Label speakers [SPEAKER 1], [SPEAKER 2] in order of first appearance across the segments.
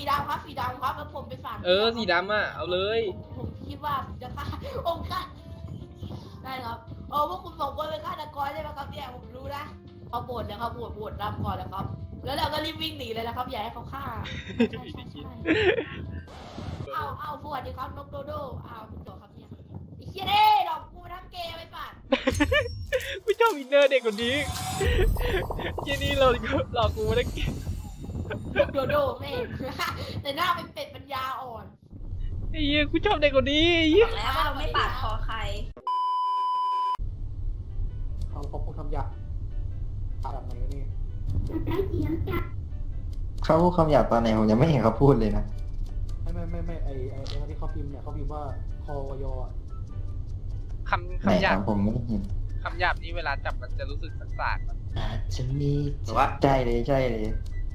[SPEAKER 1] สีดำครับสีดำครับแล้วผมเป็นฝั่ง
[SPEAKER 2] เออสีดำอะเอาเลย
[SPEAKER 1] ผมคิดว่าผมจะฆ่าองค์ฆาตได้ครับเออพวกคุณสองคนเป็นฆาตกรใช่ไหมครับเนี่ยผมรู้นะเขาโบดนะครับโบดโบดรับก่อนนะครับ แล้วเราก็รีบวิ่งหนีเลยนะครับอย่าให้เขาฆ่าใช่ใช่ใช่เอาเอาสวัสดีครับนกโดโดเอาคุณต่อครับเนี่ยไอ้เชี่ยเด้ดอกกูทั้งเกย์ไปป่ะ
[SPEAKER 2] ไม่ชอบอินเนอร์เด็กคนนี้เจนี่เราหลอกกูมาได้เก่ง
[SPEAKER 1] โดโดแม่ง แต่หน้าเป็นเป็ดปัญญาอ่อน
[SPEAKER 2] ไอ้เหี้ยกูชอบเด็กคนนี้ไอ้เหี้ย
[SPEAKER 3] บอกแล้วว่าเราไม่ปาดคอใคร
[SPEAKER 4] เขาเขาคงทำยาแบบไหนนี่
[SPEAKER 5] เขาพูดคำหยาบตอนไหนผมยังไม่เห็นเขาพูดเลยนะ
[SPEAKER 4] ไม่ไม่ไม่ไม่ไอไอไอที่เขาพิมพ์เนี่ยเขาพิมพ์ว่าคอยอ
[SPEAKER 2] คำ
[SPEAKER 5] ไหน
[SPEAKER 2] คำหยา
[SPEAKER 5] ค
[SPEAKER 2] บ
[SPEAKER 5] รับผมไม่เห็น
[SPEAKER 2] คำหยาบนี้เวลาจับมันจะรู้สึกสาดๆอะ
[SPEAKER 5] อาจจะมี
[SPEAKER 6] แต่ว่า
[SPEAKER 5] ใช่เลยใช่เลย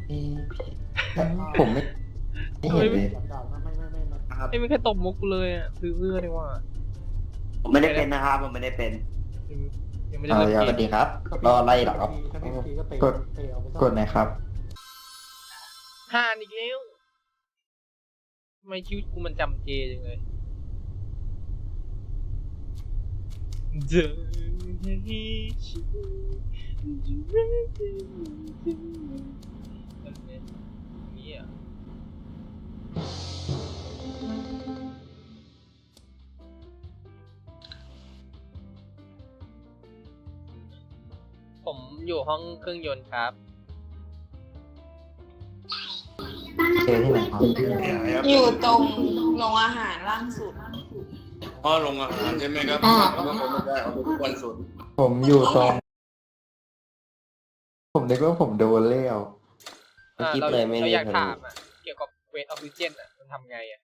[SPEAKER 5] เอ๊ะผมไม่ไม่เห็นเลย
[SPEAKER 4] ดาวๆนะไม่ไม่ไม่ไม่
[SPEAKER 6] นะครับ
[SPEAKER 2] ไม่มีใครตบมุกกูเลยอะซื้อเสื้อดีกว่า
[SPEAKER 6] ผมไม่ได้เป็นนะครับผมไม่ได้เป็น
[SPEAKER 2] ยังไม่ได้
[SPEAKER 5] เอา
[SPEAKER 2] เลิก
[SPEAKER 5] อย่าส
[SPEAKER 2] เก
[SPEAKER 5] วัส
[SPEAKER 2] ม
[SPEAKER 5] ดีครับรออะไรเหรอครับ
[SPEAKER 4] ถ้าไม่ทีก็เตะ
[SPEAKER 5] กด
[SPEAKER 4] เตะเอาไปซะ
[SPEAKER 5] กดหนะครับ
[SPEAKER 2] ห่านอีกแล้วทำไมชีวิตกูมันจำเจจังเลยเจอให้ฉัน นี่อะผมอยู่ห้องเครื่องยนต์ครับ
[SPEAKER 5] เจอที่ไหนครับ
[SPEAKER 3] อยู่ตรงโรงอาหารล่างสุด
[SPEAKER 7] พ่อลงอาหารใช่ไหมครับแล้วก็ผมไม่ได้เอาทุกวันศุกร์
[SPEAKER 5] ผมอยู่ตรง ผมนึกว่าผมโดนเลี้ยว
[SPEAKER 2] อ่า
[SPEAKER 5] คิด
[SPEAKER 2] เรา
[SPEAKER 5] เลยไม่
[SPEAKER 2] เรา
[SPEAKER 5] ได้
[SPEAKER 2] อยาก
[SPEAKER 5] เลย
[SPEAKER 2] ถามอะ เกี่ยวกับเวทออกซิเจนอะมันทำไงอะ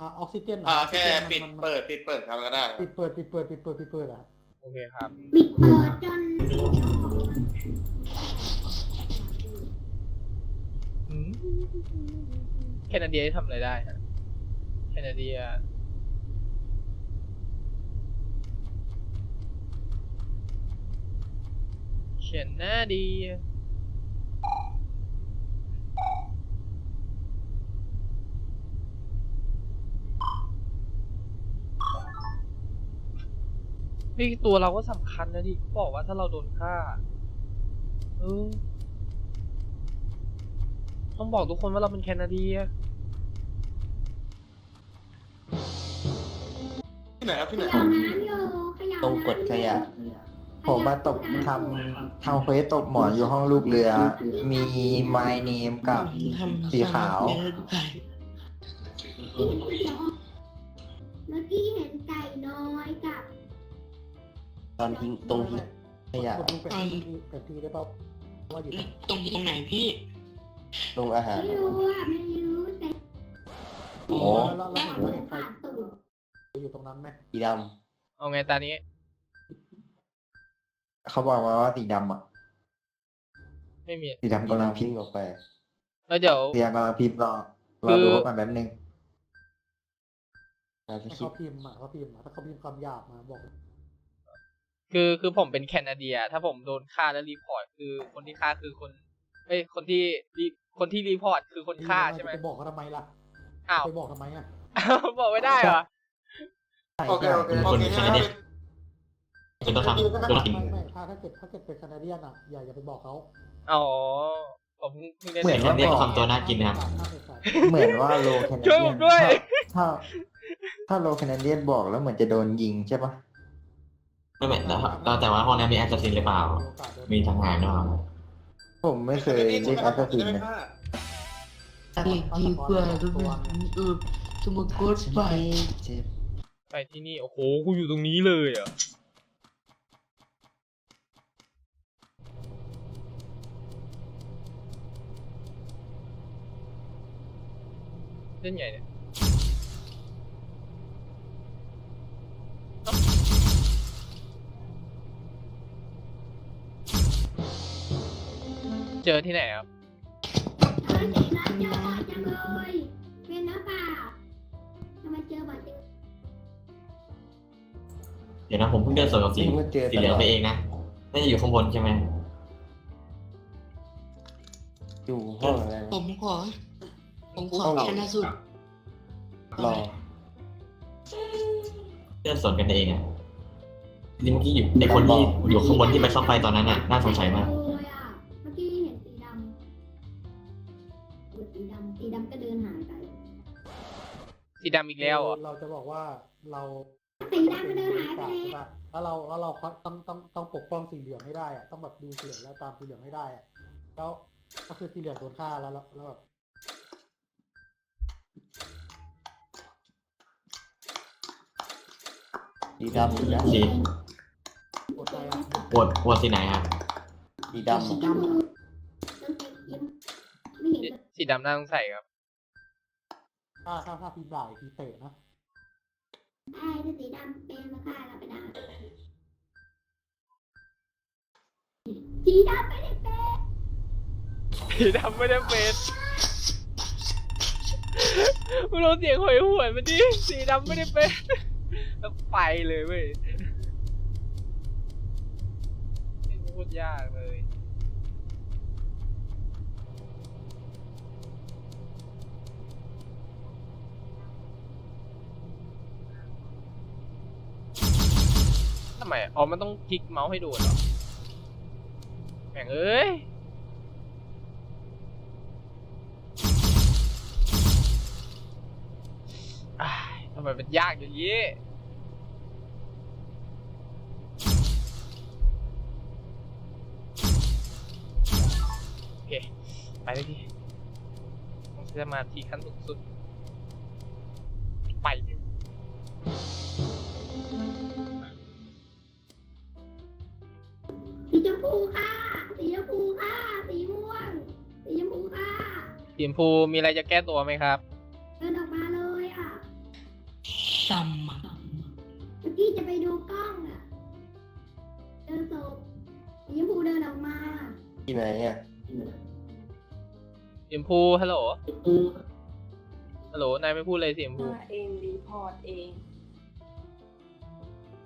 [SPEAKER 4] อะออกซิเจน
[SPEAKER 7] อ่าแค่ปิดเปิดปิดเปิดครับก็ได้
[SPEAKER 4] ปิดเปิดปิดเปิดปิดเปิดปิดเปิดอะ
[SPEAKER 2] โอเคครับ
[SPEAKER 1] ปิดเปิดจน
[SPEAKER 2] แคนาเดียทำอะไรได้ฮะแคนาเดีย แคนาเดีย นี่ตัวเราก็สำคัญนะดิเขาบอกว่าถ้าเราโดนฆ่า เออ ต้องบอกทุกคนว่าเราเป็นแคนาเดีย
[SPEAKER 7] ที่ไหนครับที่ไหน
[SPEAKER 5] ตรงกดขยะ ผมมาตกทำทำเควสตกหมอนอยู่ห้องลูกเรือ มี my name กับสีขาว
[SPEAKER 8] เมื่อกี้เห็นไก่น้อยกับ
[SPEAKER 5] ตอนทิ้งตรงทิ้งขยะ
[SPEAKER 4] กดดูแผนที่แผนที่ได้ป่าวว่าอยู่
[SPEAKER 9] ตรงตรงไหนพี่
[SPEAKER 5] ลงอาหาร
[SPEAKER 8] ไม่รู้อะไม่รู้แต่
[SPEAKER 5] โอ้
[SPEAKER 4] แล้วแล้วแล้วเห็นใคร
[SPEAKER 8] ผ่านตูด
[SPEAKER 4] อยู่ตรงนั้นไหม
[SPEAKER 5] สีด
[SPEAKER 2] เอาไงตานี้ำ
[SPEAKER 5] เขาบอกมาว่าสีดำอะ
[SPEAKER 2] ไม่มี
[SPEAKER 5] สีดำกำลังพิมพ์ออกไป
[SPEAKER 2] แล้วเดี๋ยว
[SPEAKER 5] สีดำกำลังพิมพ์รอร
[SPEAKER 2] คืออ
[SPEAKER 5] ดูก่อนแป๊บนึงเราจะ
[SPEAKER 4] ให้
[SPEAKER 5] คิด
[SPEAKER 4] เขาพิมพ์อะเขาพิมพ์อะถ้าเขาพิมพ์คำหยาบมาบอก
[SPEAKER 2] คือคือผมเป็นแคนาเดีย ถ้าผมโดนฆ่าแล้วรีพอร์ตคือคนที่ฆ่าคือคนเอ้ยคนที่รีคนที่รีพอร์ตคือคนฆ่าใช่ไหม
[SPEAKER 4] ไปบอกเขาทำไมล่ะ
[SPEAKER 2] อ้าว
[SPEAKER 4] ไปบอกทำไมอะ
[SPEAKER 2] บอกไม่ได้เหรอ
[SPEAKER 7] โอเคโอเคโอเค
[SPEAKER 9] คนแคนาเดียนจะต้องทำต้องกิน
[SPEAKER 4] ไม่ไม่ถ้าถ้าเกิดถ้าเกิดเป็นแคนาเดียนอะอย่าอย่าไปบอกเขา
[SPEAKER 2] อ๋อผมเพิ่งได้
[SPEAKER 5] เหมือน
[SPEAKER 9] แค
[SPEAKER 5] ว่า
[SPEAKER 9] นาเดียน
[SPEAKER 5] บ
[SPEAKER 9] ก็
[SPEAKER 5] อก
[SPEAKER 9] ทำตัวน่ากินนะครับ
[SPEAKER 5] เหมือนว่าโลแคนา
[SPEAKER 2] ช่วย
[SPEAKER 5] เดี
[SPEAKER 2] ผ
[SPEAKER 5] ย
[SPEAKER 2] ม
[SPEAKER 5] น
[SPEAKER 2] ด้วย
[SPEAKER 5] ถ้า ถ้าโลแคนาเดียนบอกแล้วเหมือนจะโดนยิงใช่ปะ
[SPEAKER 9] ไม่เป็นแต่ว่าแต่ว่าห้องนี้มีแอสซัสซินหรือเปล่า มีทหารหรือเปล่า
[SPEAKER 5] ผมไม่เคยเล่นแอสซัสซินนะ
[SPEAKER 9] ที่ที่เพื่อนเออสมุดโกดไป
[SPEAKER 2] ไปที่นี่ โอ้โห กูอยู่ตรงนี้เลยเหรอะเล่นไงเนี่ย เจอที่ไหนครับ
[SPEAKER 8] เออเด็กรักเจอบ่อยจังเลยเป็นหรือเปล่าทำไมเจอบ่อยจัง
[SPEAKER 9] เดี๋ยวนะผมเพิ่งเดินสวนกับสี
[SPEAKER 5] นี่ว่าเจอ
[SPEAKER 9] สี
[SPEAKER 5] ต
[SPEAKER 9] เหลื
[SPEAKER 5] ล
[SPEAKER 9] อง
[SPEAKER 5] อด
[SPEAKER 9] ไปเองนะน่าจะอยู่ข้างบนใช่ไหม
[SPEAKER 5] อยู่ห้องอะไรนะ
[SPEAKER 9] ผมขอ ผมขอชนะสุด
[SPEAKER 5] รอ
[SPEAKER 10] เลื่อนสวนกันเองอะลิมกี้อยู่ในคนที่อยู่ข้างบนที่ไปซ่อมไฟตอนนั้นอะน่าสงสัยมาก
[SPEAKER 8] ดำสีดำก็เดินหายไป
[SPEAKER 2] สีดำอีกแล้วเหรอ
[SPEAKER 4] เราจะบอกว่าเรา
[SPEAKER 8] สีดำก็เดินหายไป
[SPEAKER 4] ใช่
[SPEAKER 8] แล้ว
[SPEAKER 4] ปะแล้วเราแล้วเราต้องต้องต้องปกป้องสีเหลืองให้ได้อะต้องแบบดูสีเหลืองแล้วตามสีเหลืองให้ได้อะแล้วก็คือสีเหลืองโดนฆ่าแล้วแล้วแล้วแบบ
[SPEAKER 5] สีดำสีดำ
[SPEAKER 10] สี
[SPEAKER 4] กดใจอะ
[SPEAKER 10] โหวตโหวตสีไหนครับ
[SPEAKER 5] สีดำ
[SPEAKER 8] สี
[SPEAKER 5] อะ
[SPEAKER 8] ดำต้อง สียิ้มไม่เห็น
[SPEAKER 2] สี
[SPEAKER 8] จะ
[SPEAKER 2] สีดำน่าสงสัยครับ
[SPEAKER 4] ถ้าถ้าถ้าพีบ่ายพีเตะนะ
[SPEAKER 8] ไอ้ถ้าสีดำเป็นมาฆ่าเราไปได้สีดำไม่ได้เป็น
[SPEAKER 2] สีดำไม่ได้เป็นมึงรู้เสียงหวยหวนมันดิสีดำไม่ได้เป็นแล้วไปเลยเว้ยไม่พูดยากเลยำไมอ๋อมันต้องคลิกเมาส์ให้โดูเหรอแม่งเอ้ยทำไมมันยากอย่างนี้โอเค ไปเลยพี่ต้องใช้สมาธิขั้นสุด ทีมพูมีอะไรจะแก้ตัวไหมครับ
[SPEAKER 8] เดินออกมาเลยอะ
[SPEAKER 9] ซัมอะ
[SPEAKER 8] เมื่อกี้จะไปดูกล้องอะ เดินศพสีชมพูเดินออกมา
[SPEAKER 5] ที่ไหนอะ
[SPEAKER 2] ทีมพูฮัลโหลฮัลโหลนายไม่พูดเลยทีมพู
[SPEAKER 3] เองรีพอร์ตเอง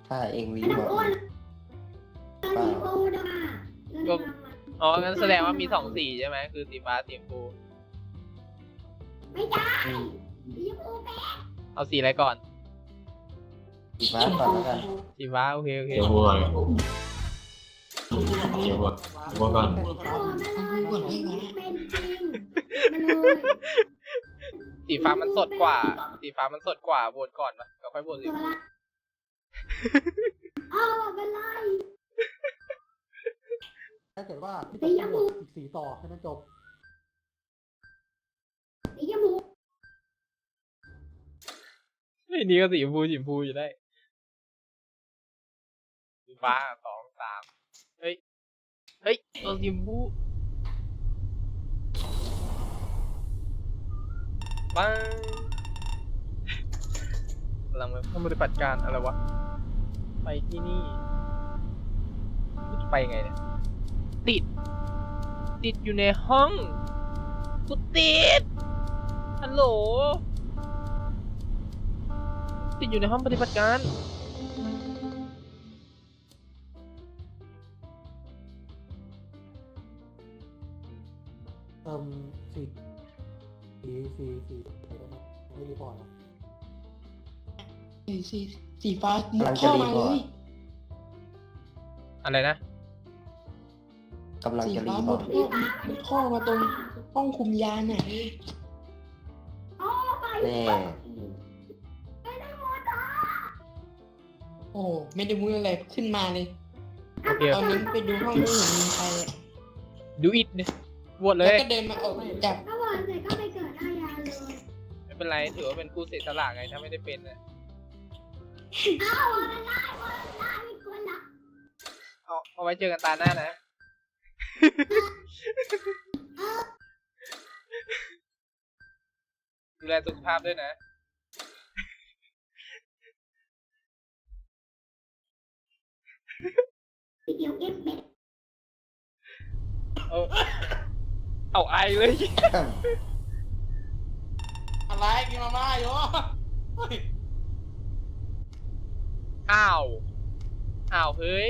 [SPEAKER 5] ถ้าเองวี
[SPEAKER 8] ไม่ต้
[SPEAKER 5] บ
[SPEAKER 8] อง
[SPEAKER 5] อก
[SPEAKER 8] อ้วนเดินสีชมพูเดินมาเดิน
[SPEAKER 2] ก็
[SPEAKER 8] มา
[SPEAKER 2] อ๋องั้นแสดงว่ามีสองสีใช่ไหมคือสีฟ้าสีชมพู
[SPEAKER 8] ไม่ได้สีชมพูเป็น
[SPEAKER 2] เอาสีอะไรก่อน
[SPEAKER 5] สีฟ้าก่อนแล้วกัน
[SPEAKER 2] สีฟ้าโอเคโอเค
[SPEAKER 10] เดี๋ยววัวเดี๋ยววัววัวก่อน
[SPEAKER 8] โอ้มาเลย
[SPEAKER 9] กดให้ไง
[SPEAKER 8] เป็นจริงมาเลย
[SPEAKER 2] สีฟ้ามันสดกว่า สีฟ้ามันสดกว่าโหวตก่อนปะก็ค่อยโหวตสี
[SPEAKER 8] ตัวละอ้าวเป็นไร
[SPEAKER 4] ถ้าเกิดว่า
[SPEAKER 8] สีชมพู
[SPEAKER 4] อีกสีต่อแค่นั้นจบ
[SPEAKER 2] อ้นี่ก็สีชมพูสีชมพูอยู่ได้สีฟ้าสองสามเฮ้ย เฮ้ยตัวสีชมพูปังกำลังไปปฏิบัติการอะไรวะ ไปที่นี่จะไปไงเนี่ย ติด ติดอยู่ในห้อง กูติดฮัลโหล ติดอยู่ในห้องปฏิบัติการ
[SPEAKER 4] เติมสีสีสีสีไม่รีพอร์ต
[SPEAKER 9] สีสีสีฟ้ามุดเข้ามาเลย
[SPEAKER 2] อะไรนะ
[SPEAKER 5] กำลัง
[SPEAKER 9] สี
[SPEAKER 5] จะรี
[SPEAKER 9] ฟ้า
[SPEAKER 5] บ
[SPEAKER 9] มุ
[SPEAKER 5] อ
[SPEAKER 9] ด
[SPEAKER 5] ก
[SPEAKER 9] เข้ามุดเข้ามาตรงห้องคุมยาน่ะ
[SPEAKER 8] โอ้ไป
[SPEAKER 5] แน่
[SPEAKER 9] โอ้ไม่ได้มุดอะไรขึ้นมาเลย
[SPEAKER 2] โอเค
[SPEAKER 9] ตอนนั้นไปดูห้องไม่เห็นมีใครอะ
[SPEAKER 2] ดูอิดเนี่ยบวชเล
[SPEAKER 9] แล้ว
[SPEAKER 2] ย
[SPEAKER 9] ก็เดินมาออกจาก
[SPEAKER 8] ถ้าวันเสร็จก็ไปเกิดหน้ายาเลย
[SPEAKER 2] ไม่เป็นไร ถือว่าเป็นผู้เสียสละไง ถ้าไม่ได้เป็นนะ
[SPEAKER 8] อ้าววันละได้วันละได้ไม่ควรหรอก
[SPEAKER 2] เอาเอาไว้เจอกันตาหน้านะ ดูแลสุขภาพด้วยนะ
[SPEAKER 8] เขียวเก็บเป็ด
[SPEAKER 2] เอาเอาไอเลย
[SPEAKER 9] อะไรกินมาม่าอยู่
[SPEAKER 2] อ้าวอ้าวเฮ้ย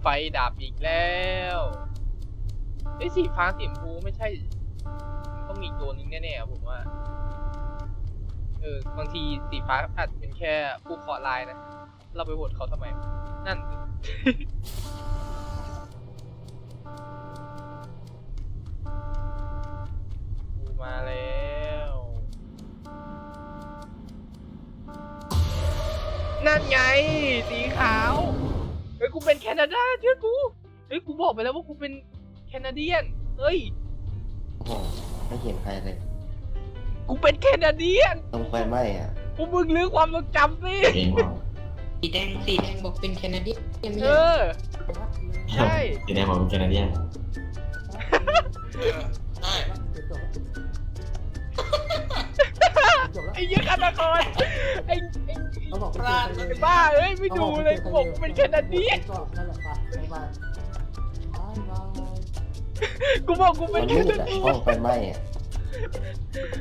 [SPEAKER 2] ไฟดับอีกแล้วไอ้ยสีฟ้าสีชมพูไม่ใช่ต้องมีอีกตัวหนึงแน่ๆอะผมว่า เออบางทีสีฟ้าอาจจะเป็นแค่ผู้เคราะห์ร้ายนะ เราไปโหวตเขาทำไม นั่น กูมาแล้ว นั่นไง สีขาว เฮ้ย กูเป็นแคนาดาเชื่อกู เฮ้ย กูบอกไปแล้วว่ากูเป็นแคนาเดียน เฮ้ย
[SPEAKER 5] โอ้โหไม่เห็นใครเลย
[SPEAKER 2] กูเป็นแคนาเดียน
[SPEAKER 5] ตรงไฟไหม้อะ
[SPEAKER 2] กูมึงลืมความทรงจำสิ
[SPEAKER 10] เองว่า
[SPEAKER 9] สีแดงสีแดงบอกเป็นแคนาเดียนไม่
[SPEAKER 2] เอ
[SPEAKER 9] ใช่
[SPEAKER 2] อ ใช่
[SPEAKER 10] สีแดงบอกเป็นแคนาเดียน
[SPEAKER 7] เออใช่
[SPEAKER 4] จบแล้ว
[SPEAKER 2] ไอ้เหี้ยฆาตกรไอ้ไอ้
[SPEAKER 4] เขาบอก
[SPEAKER 2] ปราดไอ้บ้าเอ้ยไม่ดูเลยกูบอกกูเป็นแคนาเดียน
[SPEAKER 4] ก็นั่นแหละไปบายบายบาย
[SPEAKER 2] กูบอกกูเป็
[SPEAKER 5] มันน
[SPEAKER 2] แค
[SPEAKER 5] มืด
[SPEAKER 2] นา
[SPEAKER 5] อะ
[SPEAKER 2] เดีย
[SPEAKER 5] ห้อนงไฟไหม้อะ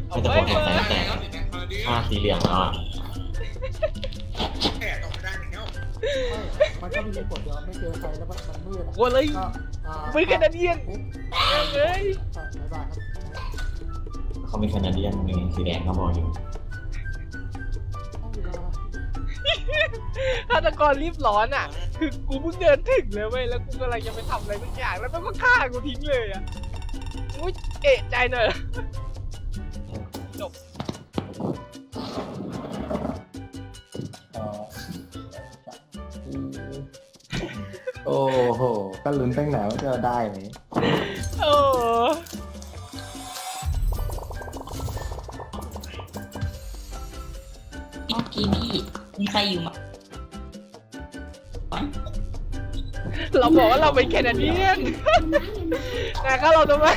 [SPEAKER 2] เอา
[SPEAKER 10] แต่
[SPEAKER 2] ไว้
[SPEAKER 10] ผมแอบ
[SPEAKER 2] มา
[SPEAKER 10] ไปตั้งแต่
[SPEAKER 7] แล้วสีแดงมาดี
[SPEAKER 10] ผ้าสีเหลืองแล้วอะ
[SPEAKER 7] แอบออกไม่ได้แล้ว
[SPEAKER 4] มันก็มีผลเดียวไม่เจอใครแล้วมันมันมืดอะ
[SPEAKER 2] กูเลย
[SPEAKER 4] ก็อ่า
[SPEAKER 2] เป็นแคนาเดียน
[SPEAKER 4] ปุ๊บ
[SPEAKER 2] เอ้ย
[SPEAKER 4] บายบายครับ
[SPEAKER 10] เขาเป็นแคนาเดียนมีสีแดงเขาบอกอยู่
[SPEAKER 2] ฆาตกรรีบร้อนอะ คือกูเพิ่งเดินถึงเลยเว้ยแล้วกูกำลังจะไปทำอะไรสักอย่างแล้วมันก็ฆ่ากูทิ้งเลยอะกูเอะใจหน่อยจบ
[SPEAKER 5] โอ้โห ก็ลุ้นตั้งหนานว่าจะได้ไหม
[SPEAKER 2] โอ้
[SPEAKER 9] เมื่อกี้พี่มีใครอยู่มา
[SPEAKER 2] เราบอกว่าเราเป็นแคนาเดียนแต่ก็เราทำไม